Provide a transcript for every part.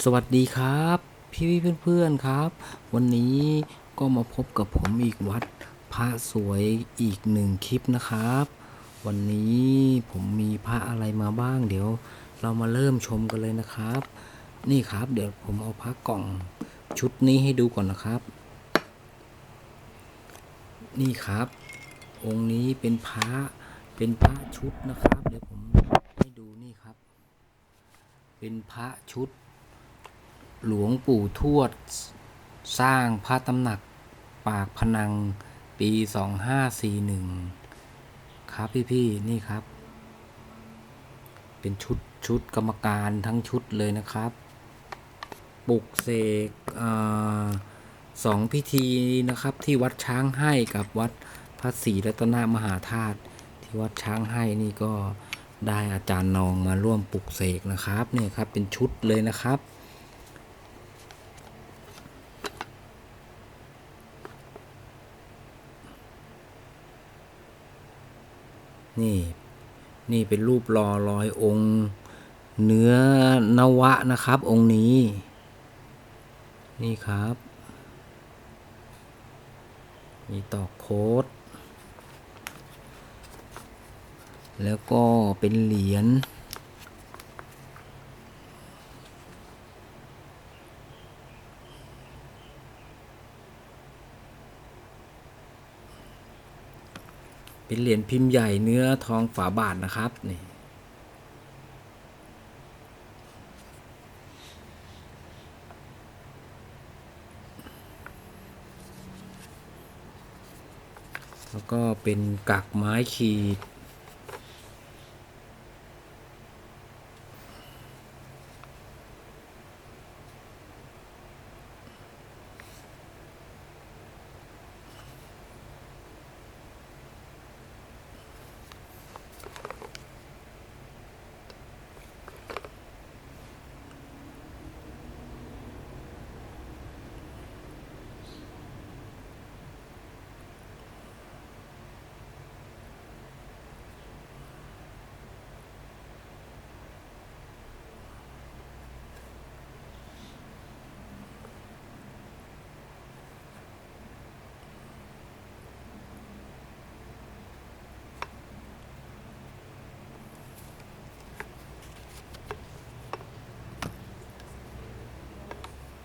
สวัสดีครับ พี่พี่เพื่อนๆครับ วันนี้ก็มาพบกับผมอีกวัดพระสวยอีกหนึ่งคลิปนะครับ วันนี้ผมมีพระอะไรมาบ้าง เดี๋ยวเรามาเริ่มชมกันเลยนะครับ นี่ครับ เดี๋ยวผมเอาพระกล่องชุดนี้ให้ดูก่อนนะครับ นี่ครับ องค์นี้เป็นพระเป็นพระชุดนะครับ เดี๋ยวผมให้ดูนี่ครับ เป็นพระชุด หลวงปู่ทวด สร้างพระตำหนักปากพนังปี 2541 ครับพี่ๆนี่ครับ เป็นชุดชุดกรรมการทั้งชุดเลยนะครับปลุกเสกอาสองพิธีนะครับที่วัดช้างให้กับวัดพระศรีรัตนมหาธาตุที่วัดช้างให้นี่ก็ได้อาจารย์นองมาร่วมปลุกเสกนะครับเนี่ยครับเป็นชุดเลยนะครับ นี่ นี่เป็นรูปหล่อร้อยองค์ เนื้อนวะนะครับ องค์นี้ นี่ครับ มีตอกโค้ดแล้วก็เป็นเหรียญ เป็นเหรียญพิมพ์ใหญ่เนื้อทองฝาบาทนะครับนี่แล้วก็เป็นกักไม้ขีด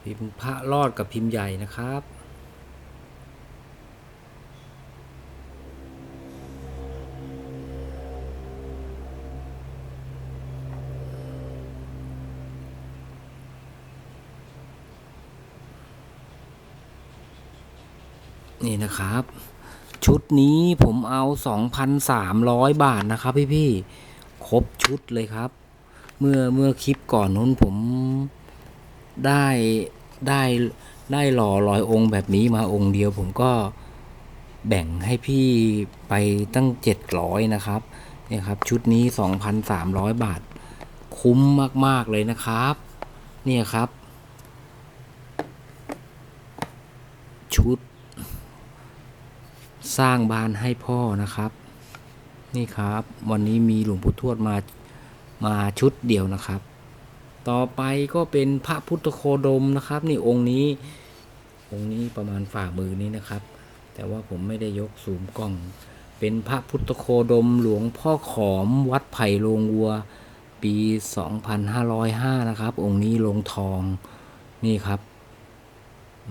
พิมพ์พระรอดกับพิมพ์ใหญ่นะครับ นี่นะครับ ชุดนี้ผมเอา 2,300 บาทนะครับพี่พี่ๆครบชุดเลยครับ เมื่อเมื่อคลิปก่อนนู้นผมได้ ได้ได้หล่อลอยองค์แบบนี้มาองค์เดียว ผมก็แบ่งให้พี่ไปตั้ง 700 นะครับเนี่ยครับ ชุดนี้ 2,300 บาท คุ้มมาก ๆ เลยนะครับ เนี่ยครับ ชุด สร้างบ้านให้พ่อนะครับ นี่ครับ วันนี้มีหลวงปู่ทวดมามาชุดเดียวนะครับ ต่อไปก็เป็นพระพุทธโคดมนะครับ นี่องค์นี้ องค์นี้ประมาณฝ่ามือนี้นะครับ แต่ว่าผมไม่ได้ยกสูมกล้อง เป็นพระพุทธโคดมหลวงพ่อขอมวัดไผ่โลงวัว ปี 2505 นะครับ องค์นี้ลงทองนี่ครับ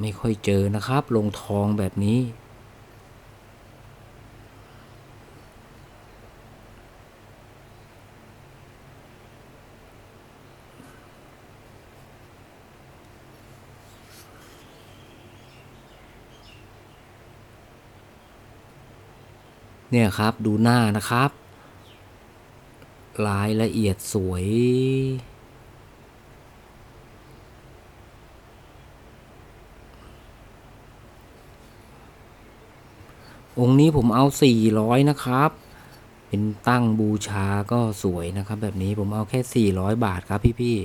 ไม่ค่อยเจอนะครับ ลงทองแบบนี้ เนี่ยครับดูหน้านะครับ รายละเอียดสวยองค์นี้ผมเอา 400 นะครับ เป็นตั้งบูชาก็สวยนะครับ แบบนี้ผมเอาแค่ 400 บาทครับพี่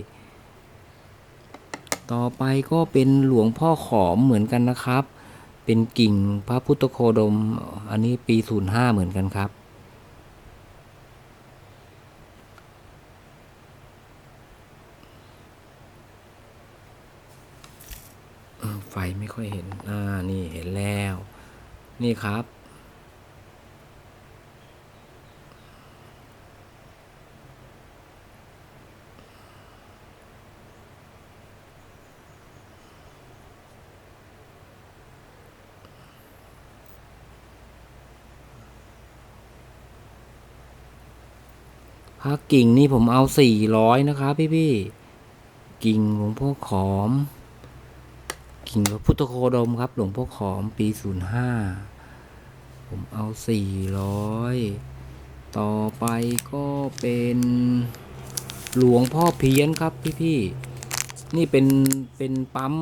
ๆ ต่อไปก็เป็นหลวงพ่อขอมเหมือนกันนะครับ เป็นกิ่งพระพุทธโคดม อันนี้ปีศูนย์ห้าเหมือนกันครับ ไฟไม่ค่อยเห็น อ่า นี่เห็นแล้ว นี่ครับ พระกิ่งนี่ผมเอาสี่ร้อยนะครับพี่พี่กิ่งหลวงพ่อขอม กิ่งพระพุทธโคดมครับ หลวงพ่อขอมปีศูนย์ห้าผมเอาสี่ร้อยต่อไปก็เป็นหลวงพ่อเพี้ยนครับพี่พี่นี่เป็นเป็นปั๊ม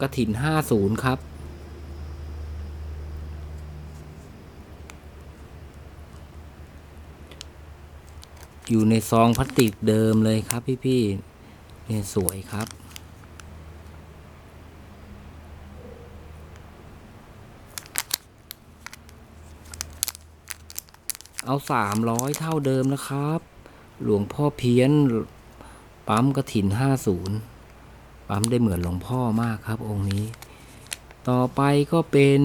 กระถินห้าศูนย์ครับ อยู่ในซองพลาสติกเดิมเลยครับพี่ๆเนี่ยสวยครับ เอาสามร้อยเท่าเดิมนะครับ หลวงพ่อเพี้ยน ปั๊มกระถินห้าศูนย์ปั๊มได้เหมือนหลวงพ่อมากครับองค์นี้ ต่อไปก็เป็น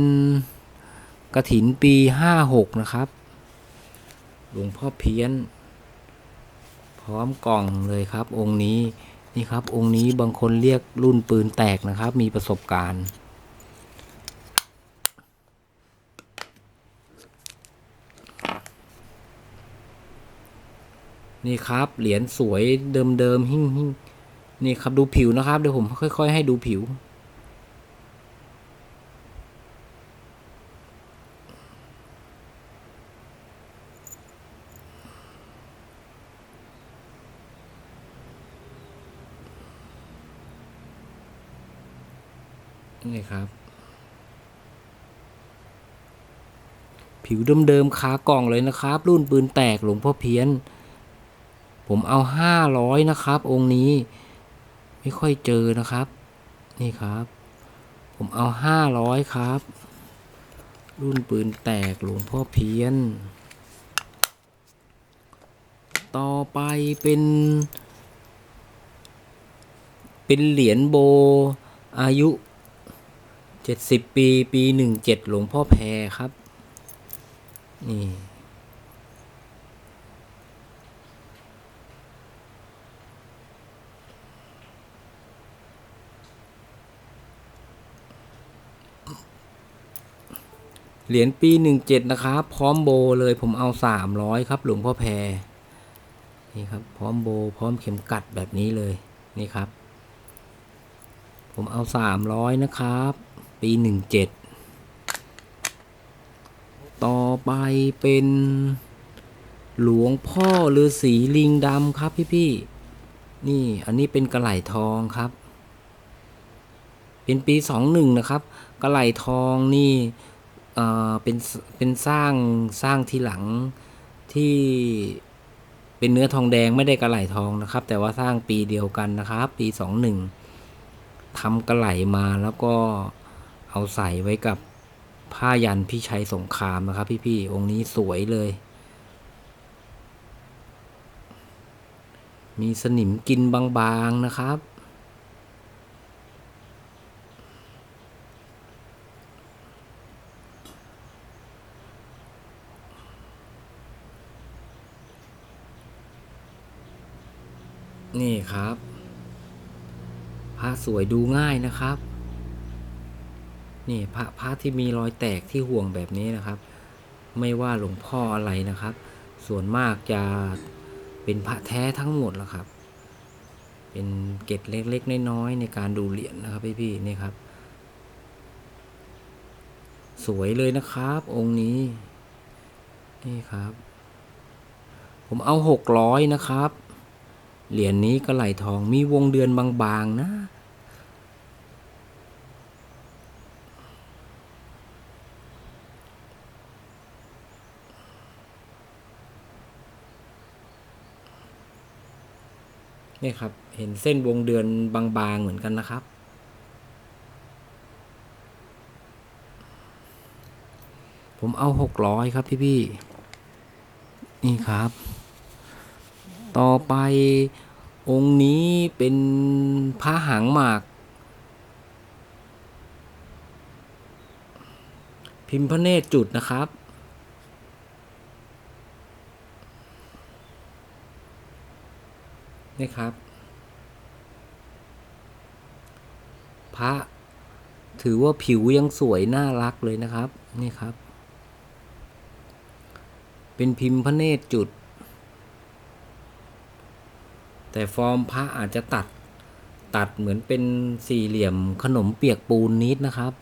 กระถินปีห้าหกนะครับ หลวงพ่อเพี้ยน ร้อมกล่องเลยครับ องค์นี้นี่ครับ องค์นี้บางคนเรียกรุ่นปืนแตกนะครับ มีประสบการณ์นี่ครับ เหรียญสวยเดิมๆหิ่งหิ่งนี่ครับดูผิวนะครับ เดี๋ยวผมค่อย ๆ ให้ดูผิว นี่ครับ ผิวเดิมๆคากล่องเลยนะครับ รุ่นปืนแตกหลวงพ่อเพี้ยน ผมเอาห้าร้อยนะครับ องค์นี้ ไม่ค่อยเจอนะครับ นี่ครับ ผมเอาห้าร้อยครับ รุ่นปืนแตกหลวงพ่อเพี้ยน ต่อไปเป็นเป็นเหรียญโบอายุ เจ็ดสิบปีปีหนึ่งเจ็ดหลวงพ่อแพรครับ นี่เหรียญปีหนึ่งเจ็ดนะครับ พร้อมโบเลยผมเอาสามร้อยครับ หลวงพ่อแพรนี่ครับ พร้อมโบ พร้อมเข็มกัดแบบนี้เลยนี่ครับ ผมเอาสามร้อยนะครับ ปีหนึ่งเจ็ดต่อไปเป็นหลวงพ่อฤาษีลิงดำครับพี่พี่ๆนี่อันนี้เป็นกระไหลทองครับ เป็นปีสองหนึ่งนะครับ กระไหลทองนี่เอ่อเป็นเป็นสร้างสร้างทีหลังที่เป็นเนื้อทองแดงไม่ได้กระไหลทองนะครับ แต่ว่าสร้างปีเดียวกันนะครับ ปีสองหนึ่งทำกระไหลมาแล้วก็ เอาใส่ไว้กับผ้ายันพี่ชัยสงครามนะครับ พี่ๆองค์นี้สวยเลย มีสนิมกินบางๆนะครับ นี่ครับ ผ้าสวยดูง่ายนะครับ นี่พระพระที่มีรอยแตกที่ห่วงแบบนี้นะครับ ไม่ว่าหลวงพ่ออะไรนะครับ ส่วนมากจะเป็นพระแท้ทั้งหมดแล้วครับ เป็นเกร็ดเล็กๆน้อยๆในการดูเหรียญนะครับพี่ๆนี่ครับ สวยเลยนะครับ องค์นี้ นี่ครับ ผมเอาหกร้อยนะครับ เหรียญนี้ก็ไหลทองมีวงเดือนบางๆนะ นี่ครับ เห็นเส้นวงเดือนบางๆ เหมือนกันนะครับ ผมเอาหกร้อยครับพี่ๆนี่ครับ ต่อไปองค์นี้เป็นพระหางหมาก พิมพ์พระเนตรจุดนะครับ นี่ครับ พระถือว่าผิวยังสวยน่ารักเลยนะครับนี่ครับ เป็นพิมพ์พระเนตรจุด แต่ฟอร์มพระอาจจะตัดตัดเหมือนเป็นสี่เหลี่ยมขนมเปียกปูนนิดนะครับ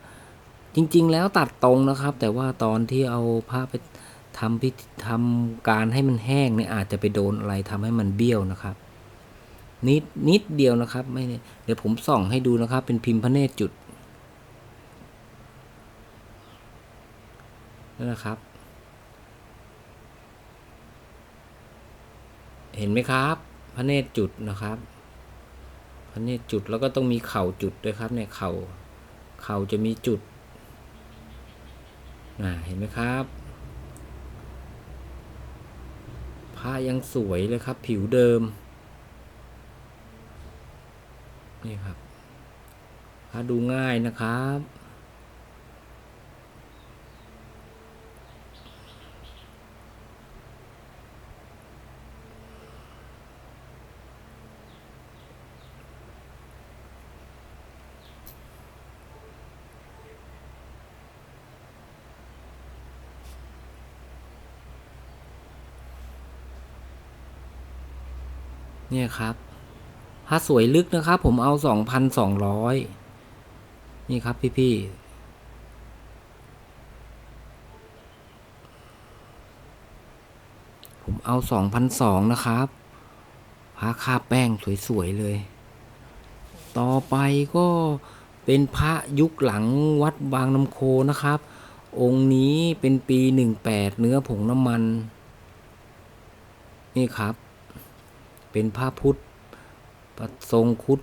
จริงๆแล้วตัดตรงนะครับ แต่ว่าตอนที่เอาผ้าไปทำพิธีทำการให้มันแห้งเนี่ยอาจจะไปโดนอะไรทำให้มันเบี้ยวนะครับ นิดนิดเดียวนะครับ ไม่เดี๋ยวผมส่องให้ดูนะครับ เป็นพิมพ์พระเนตรจุดนั่นนะครับ เห็นไหมครับ พระเนตรจุดนะครับ พระเนตรจุดแล้วก็ต้องมีเข่าจุดด้วยครับเนี่ยเข่าเข่าจะมีจุดอ่าเห็นไหมครับผ้ายังสวยเลยครับ ผิวเดิม นี่ครับผ้าดูง่ายนะครับ เนี่ยครับ ผ้าสวยลึกนะครับ ผมเอาสองพันสองร้อยนี่ครับพี่ๆผมเอาสองพันสองนะครับผ้าคาบแป้งสวยๆเลย ต่อไปก็เป็นพระยุคหลังวัดบางน้ำโคนะครับ องค์นี้เป็นปีหนึ่งแปดเนื้อผงน้ำมัน นี่ครับ เป็นพระพุทธ ประทรงคุด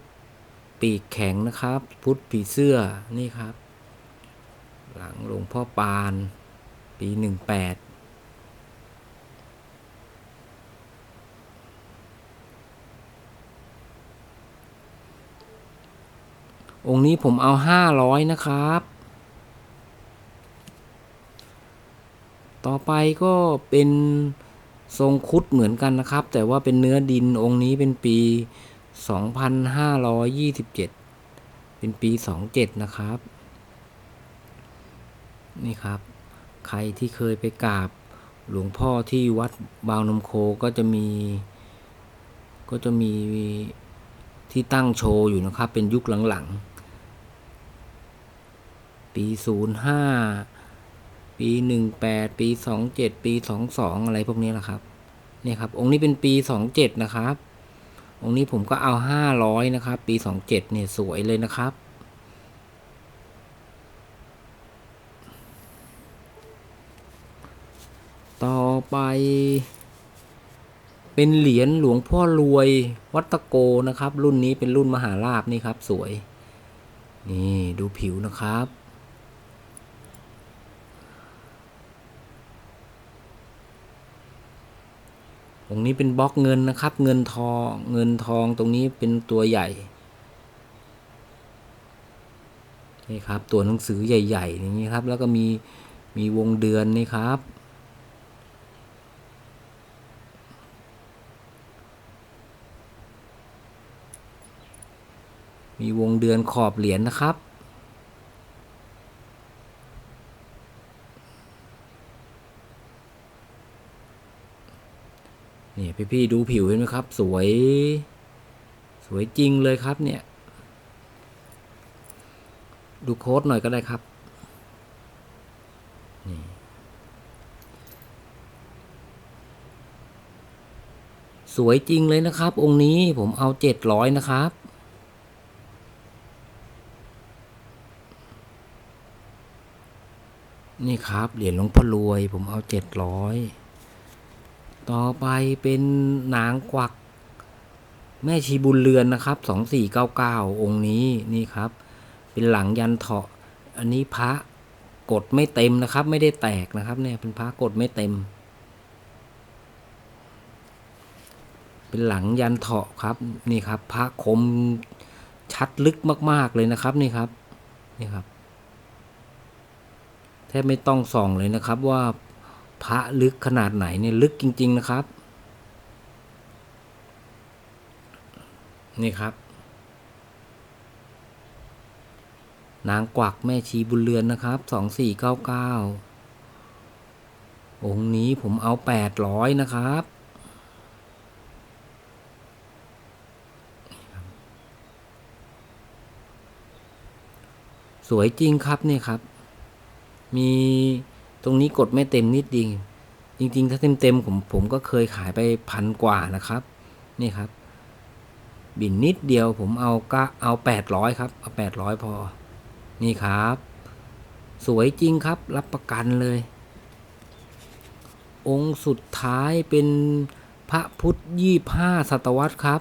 ปีกแข็งนะครับ พุทธผีเสื้อนี่ครับ หลังหลวงพ่อปาน ปีหนึ่งแปดองค์นี้ผมเอาห้าร้อยนะครับ ต่อไปก็เป็นทรงคุดเหมือนกันนะครับ แต่ว่าเป็นเนื้อดินองค์นี้เป็นปี 2527 เป็นปี 27 นะครับ นี่ครับ ใครที่เคยไปกราบหลวงพ่อที่วัดบางนมโคก็จะมี ก็จะมีที่ตั้งโชว์อยู่นะครับ เป็นยุคหลังๆ ปี 05 ปีหนึ่งแปดปีสองเจ็ดปีสองสองอะไรพวกนี้แหละครับ เนี่ยครับ องค์นี้เป็นปีสองเจ็ดนะครับ องค์นี้ผมก็เอาห้าร้อยนะครับ ปีสองเจ็ดเนี่ยสวยเลยนะครับ ต่อไป เป็นเหรียญหลวงพ่อรวยวัตโกนะครับ รุ่นนี้เป็นรุ่นมหาลาบนี่ครับ สวย นี่ดูผิวนะครับ ตรงนี้เป็นบล็อกเงินนะครับ เงินทองเงินทองตรงนี้เป็นตัวใหญ่นี่ครับ ตัวหนังสือใหญ่ๆอย่างนี้ครับ แล้วก็มีมีวงเดือนนี่ครับ มีวงเดือนขอบเหรียญนะครับ นี่พี่ๆดูผิวเห็นไหมครับ สวย สวยจริงเลยครับเนี่ย ดูโค้ดหน่อยก็ได้ครับนี่สวยจริงเลยนะครับ องค์นี้ผมเอาเจ็ดร้อยนะครับ นี่ครับเหรียญหลวงพ่อรวย ผมเอาเจ็ดร้อย ต่อไปเป็นนางกวัก แม่ชีบุญเรือนนะครับสองสี่เก้าเก้าองค์นี้นี่ครับ เป็นหลังยันเถาะ อันนี้พระกดไม่เต็มนะครับ ไม่ได้แตกนะครับ เนี่ยเป็นพระกดไม่เต็ม เป็นหลังยันเถาะครับนี่ครับ พระคมชัดลึกมาก ๆเลยนะครับนี่ครับนี่ครับแทบไม่ต้องส่องเลยนะครับว่า พระลึกขนาดไหนเนี่ยลึกจริง ๆนะครับ นี่ครับ นางกวักแม่ชีบุญเรือนนะครับสองสี่เก้าเก้าองค์นี้ผมเอาแปดร้อยนะครับ สวยจริงครับเนี่ยครับ มี ตรงนี้กดไม่เต็มนิดเดียวจริง ๆ ถ้าเต็มเต็มๆผมผมก็เคยขายไปพันกว่านะครับ นี่ครับ บินนิดเดียวผมเอาก็เอาแปดร้อยครับ เอาแปดร้อยพอ นี่ครับ สวยจริงครับ รับประกันเลย องค์สุดท้ายเป็นพระพุทธยี่ห้าศตวรรษครับ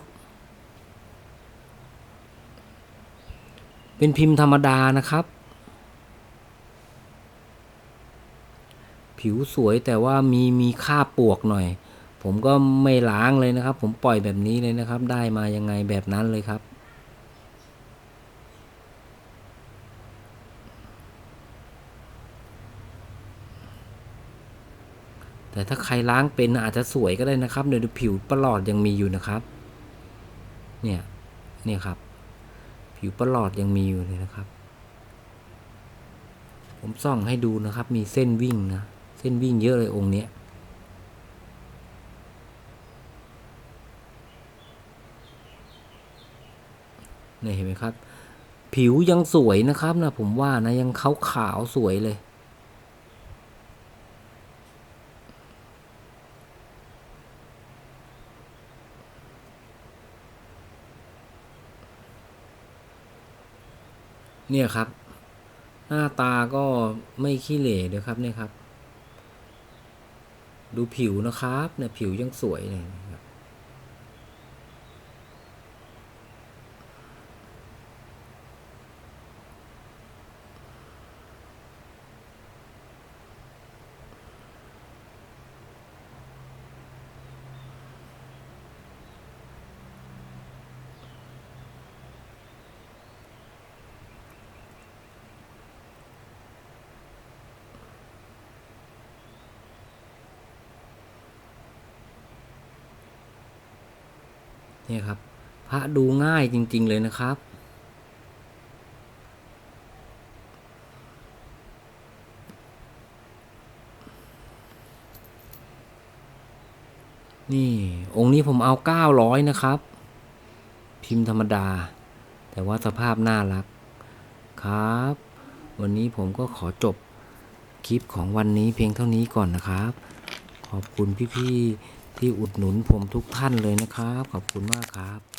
เป็นพิมพ์ธรรมดานะครับ ผิวสวยแต่ว่ามีมีค่าบปวกหน่อย ผมก็ไม่ล้างเลยนะครับ ผมปล่อยแบบนี้เลยนะครับ ได้มายังไงแบบนั้นเลยครับแต่ถ้าใครล้างเป็นอาจจะสวยก็ได้นะครับเดี๋ยวผิวประหลอดยังมีอยู่นะครับ เนี่ยเนี่ยครับ ผิวประหลอดยังมีอยู่เลยนะครับ ผมส่องให้ดูนะครับ มีเส้นวิ่งนะ ส้นวิ่งเยอะเลยองค์เนี้ยเนี่ยเห็นไหมครับ ผิวยังสวยนะครับนะผมว่านะยังขาวขาวสวยเลย เนี่ยครับ หน้าตาก็ไม่ขี้เหร่เลยครับเนี่ยครับ ดูผิวนะครับเนี่ยผิวยังสวยเลยนะครับ นี่ครับ พระดูง่ายจริง ๆ เลยนะครับนี่องค์นี้ผมเอาเก้าร้อยนะครับ พิมพ์ธรรมดา แต่ว่าสภาพน่ารักครับ วันนี้ผมก็ขอจบคลิปของวันนี้เพียงเท่านี้ก่อนนะครับ ขอบคุณพี่ๆ ที่อุดหนุนผมทุกท่านเลยนะครับ ขอบคุณมากครับ